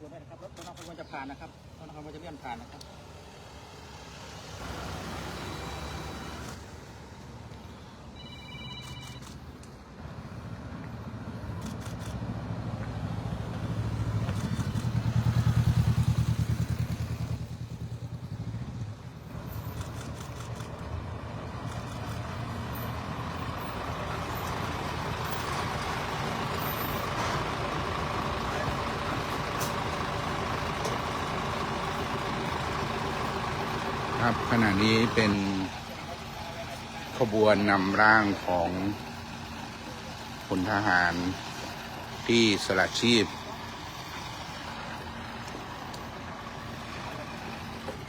ตัวได้วยนะครับรถตัวนำขบวนจะผ่านนะครับตัวนำขบวนจะเลื่อนผ่านนะครับ ขณะนี้เป็นขบวนนำร่างของพลทหารที่สละชีพ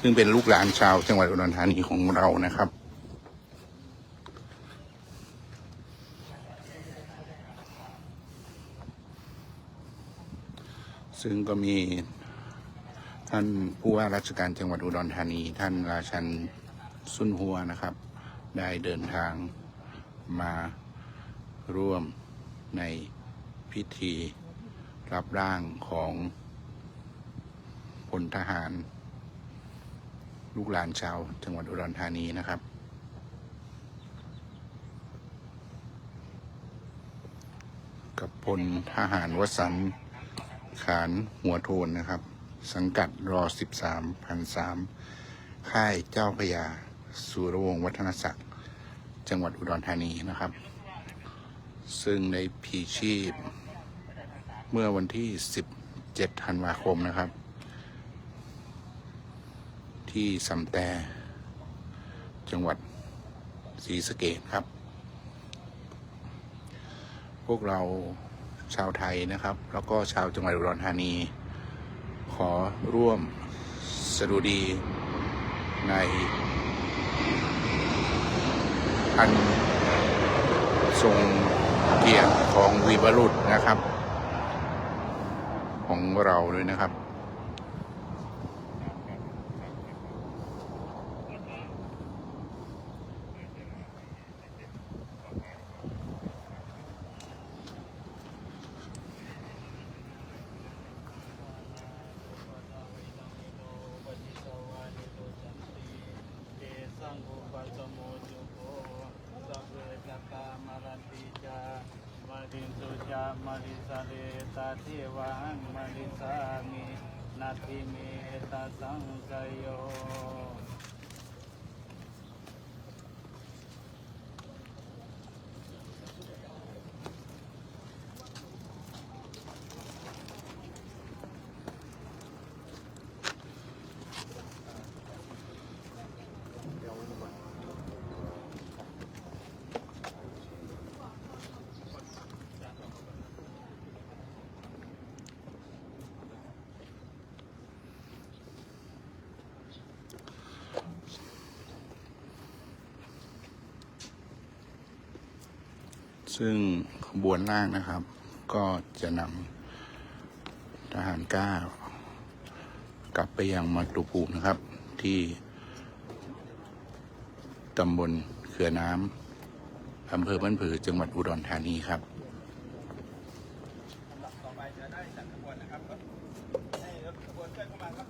ซึ่งเป็นลูกหลานชาวจังหวัดอุดรธานีของเรานะครับ ซึ่งก็มี ท่านผู้ว่าราชการจังหวัดอุดรธานี ท่านราชันสุนหัวนะครับ ได้เดินทางมาร่วมในพิธีรับร่างของพลทหาร ลูกหลานชาว จังหวัดอุดรธานีนะครับ กับพลทหารวสันขานหัวโทนนะครับ สังกัดรอ 13พันสามค่ายเจ้าพยาสุรวงศ์วัฒนศักดิ์จังหวัดอุดรธานีนะครับ ซึ่งในพีชีพ เมื่อวันที่ 17ธันวาคมนะครับ ที่สำแต่จังหวัดศรีสะเกษครับ พวกเราชาวไทยนะครับ แล้วก็ชาวจังหวัดอุดรธานี ขอร่วมสดุดีในอันทรงเกียรติของวีบรุษนะครับ ของเราด้วยนะครับ สังโฆปัสโมจุโกสัพเพจัตตามรันติจา มารินตุจามาริสาเลตาเทวังมาริสามินาทิเมตาสังกโย ซึ่งขบวนล่างนะครับ ก็จะนำทหารกล้ากลับไปยังมาตุภูมินะครับ ที่ตำบลเขือน้ำอำเภอบ้านผือจังหวัดอุดรธานีครับ ต่อไปจะได้จัดขบวนนะครับรถให้รถขบวนเคลื่อนเข้ามาครับ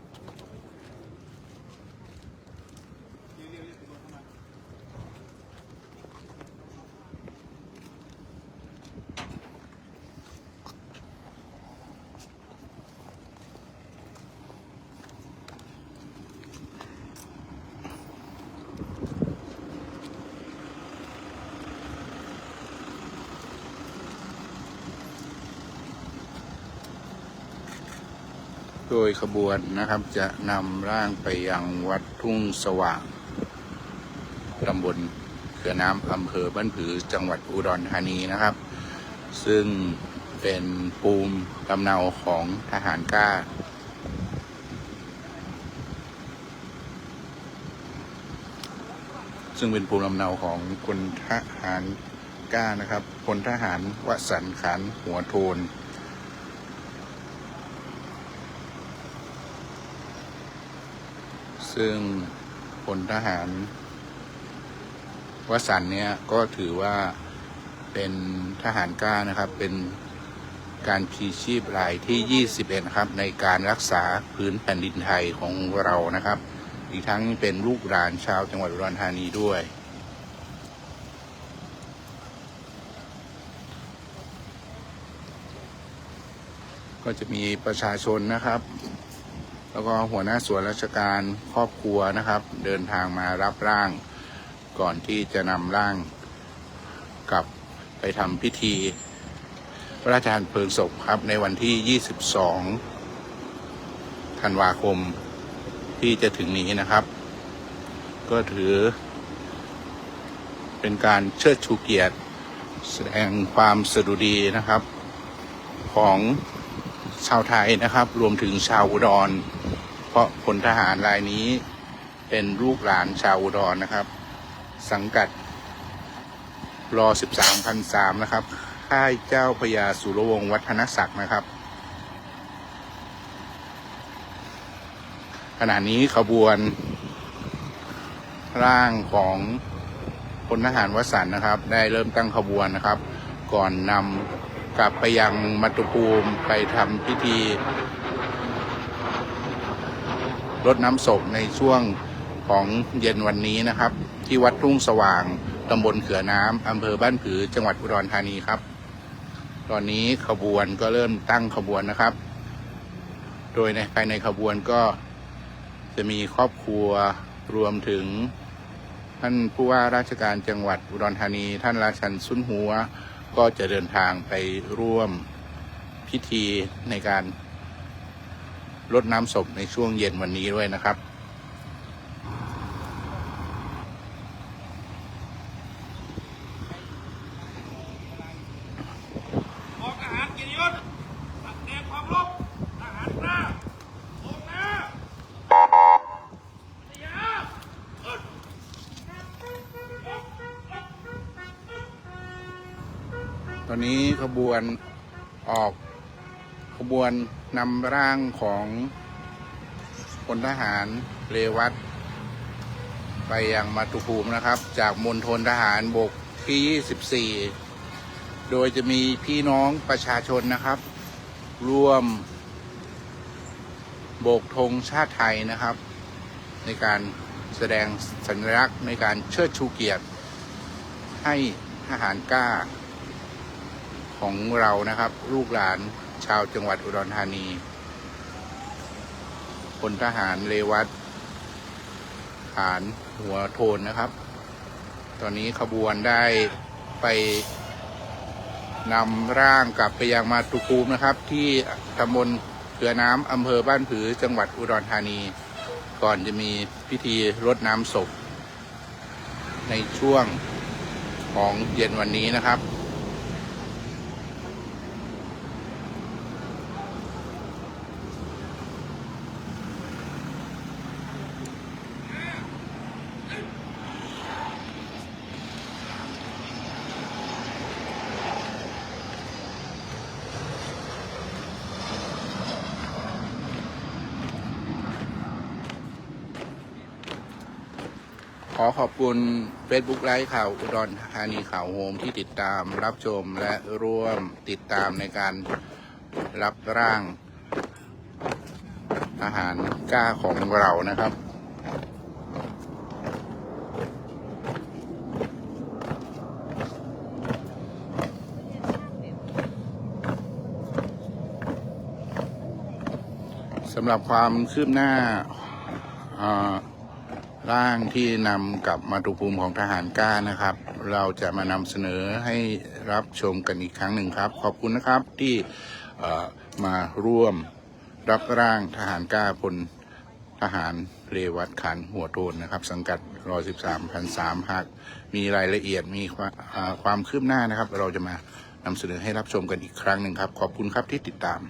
เร็วๆๆขบวนเข้ามา โดยขบวนนะครับจะนำร่างไปยังวัดทุ่งสว่างตำบลเขือน้ำอำเภอบ้านผือจังหวัดอุดรธานีนะครับ ซึ่งเป็นภูมิลำเนาของทหารกล้า ซึ่งเป็นภูมิลำเนาของพลทหารกล้านะครับพลทหารวสันขันหัวโทน ซึ่งพลทหารวสันเนี่ยก็ถือว่าเป็นทหารกล้านะครับ เป็นการพีชีพรายที่ 21 นะครับ ในการรักษาพื้นแผ่นดินไทยของเรานะครับ อีกทั้งเป็นลูกหลานชาวจังหวัดอุดรธานีด้วยก็จะมีประชาชนนะครับ แล้วก็หัวหน้าส่วนราชการครอบครัวนะครับ เดินทางมารับร่าง ก่อนที่จะนำร่างกลับไปทำพิธีพระราชทานเพลิงศพครับ ในวันที่ 22 ธันวาคมที่จะถึงนี้นะครับ ก็ถือ เป็นการเชิดชูเกียรติ แสดงความสดุดีนะครับ ของชาวไทยนะครับ รวมถึงชาวอุดร เพราะพลทหารรายนี้เป็นลูกหลานชาวอุดรนะครับ สังกัดรอ13พันสามนะครับ ค่ายเจ้าพญาสุรวงศ์วัฒนศักดิ์นะครับ ขณะนี้ขบวน ร่างของพลทหารวสันต์นะครับ ได้เริ่มตั้งขบวนนะครับ ก่อนนำกลับไปยังมัตตุภูมิไปทำพิธี รดน้ำศพในช่วงของเย็นวันนี้นะครับ ที่วัดทุ่งสว่างตำบลเขือน้ำอำเภอบ้านผือจังหวัดอุดรธานีครับ ตอนนี้ขบวนก็เริ่มตั้งขบวนนะครับ โดยในภายในขบวนก็จะมีครอบครัวรวมถึง ท่านผู้ว่าราชการจังหวัดอุดรธานี ท่านราชันสุนหัว ก็จะเดินทางไปร่วมพิธีในการ รดน้ำศพในช่วงเย็นวันนี้ด้วยนะครับออกทหารกิริยศแสดงความรบทหารกล้าลงนะเสียขึ้นตอนนี้ขบวนออกขบวน นำร่างของพลทหารเรวัตไปยังมาตุภูมินะครับ จากมณฑลทหารบกที่ 24 โดยจะมีพี่น้องประชาชนนะครับ ร่วมโบกธงชาติไทยนะครับ ในการแสดงสัญลักษณ์ในการเชิดชูเกียรติ ให้ทหารกล้า ของเรานะครับ ลูกหลานชาวจังหวัดอุดรธานีพลทหารเรวัตฐานหัวโทนนะครับ ตอนนี้ขบวนได้ไปนำร่างกลับไปยังมาตุภูมินะครับ ที่ตำบลเขือน้ำอำเภอบ้านผือจังหวัดอุดรธานี ก่อนจะมีพิธีรดน้ำศพ ในช่วงของเย็นวันนี้นะครับ อขอบคุณ Facebook ไลฟ์ข่าวอุดรธานีข่าวโฮมที่ติดตามรับชมและร่วมติดตามในการรับร่าง อาหารกล้าของเรานะครับ สำหรับความคืบหน้าอ่า ร่างที่นำกลับมาตุภูมิของทหารกล้านะครับ เราจะมานำเสนอให้รับชมกันอีกครั้งหนึ่งครับ ขอบคุณนะครับที่มาร่วมรับร่างทหารกล้าพลทหารเรวัตขันหัวโทนนะครับ สังกัดรอ13พันสามหากมีรายละเอียดมีความคืบหน้านะครับ เราจะมานำเสนอให้รับชมกันอีกครั้งหนึ่งครับ ขอบคุณครับที่ติดตาม